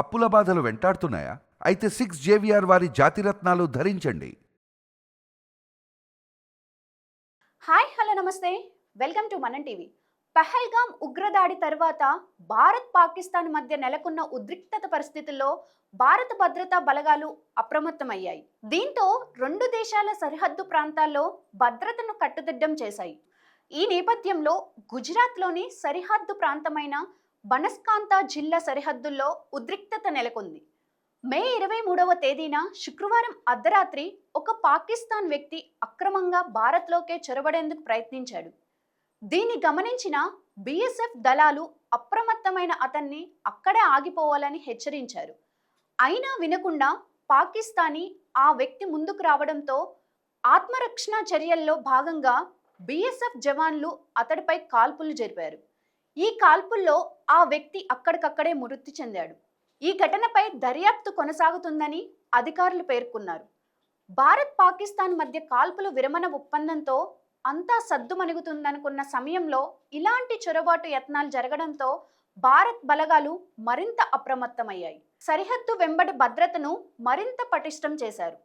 అప్పుల బాధలు వెంటాడుతున్నాయా? అయితే సిక్స్ జేవిఆర్ వారి జాతిరత్నాలు ధరించండి. హాయ్ హలో నమస్తే. Welcome to Manam TV Pahalgam ఉగ్రదాడి తర్వాత భారత్ పాకిస్తాన్ మధ్య నెలకొన్న ఉద్రిక్తత పరిస్థితుల్లో భారత భద్రతా బలగాలు అప్రమత్తమయ్యాయి. దీంతో రెండు దేశాల సరిహద్దు ప్రాంతాల్లో భద్రతను కట్టుదిడ్డం చేశాయి. ఈ నేపథ్యంలో గుజరాత్లోని సరిహద్దు ప్రాంతమైన బనస్కాంత జిల్లా సరిహద్దుల్లో ఉద్రిక్తత నెలకొంది. మే ఇరవై మూడవ తేదీన శుక్రవారం అర్ధరాత్రి ఒక పాకిస్తాన్ వ్యక్తి అక్రమంగా భారత్లోకే చొరబడేందుకు ప్రయత్నించాడు. దీన్ని గమనించిన బీఎస్ఎఫ్ దళాలు అప్రమత్తమైన అతన్ని అక్కడే ఆగిపోవాలని హెచ్చరించారు. అయినా వినకుండా పాకిస్తానీ ఆ వ్యక్తి ముందుకు రావడంతో ఆత్మరక్షణ చర్యల్లో భాగంగా బీఎస్ఎఫ్ జవాన్లు అతడిపై కాల్పులు జరిపారు. ఈ కాల్పుల్లో ఆ వ్యక్తి అక్కడికక్కడే మృతి చెందాడు. ఈ ఘటనపై దర్యాప్తు కొనసాగుతుందని అధికారులు పేర్కొన్నారు. భారత్ పాకిస్తాన్ మధ్య కాల్పుల విరమణ ఒప్పందంతో అంతా సద్దుమణుగుతుందనుకున్న సమయంలో ఇలాంటి చొరబాటు యత్నాలు జరగడంతో భారత్ బలగాలు మరింత అప్రమత్తమయ్యాయి. సరిహద్దు వెంబడి భద్రతను మరింత పటిష్టం చేశారు.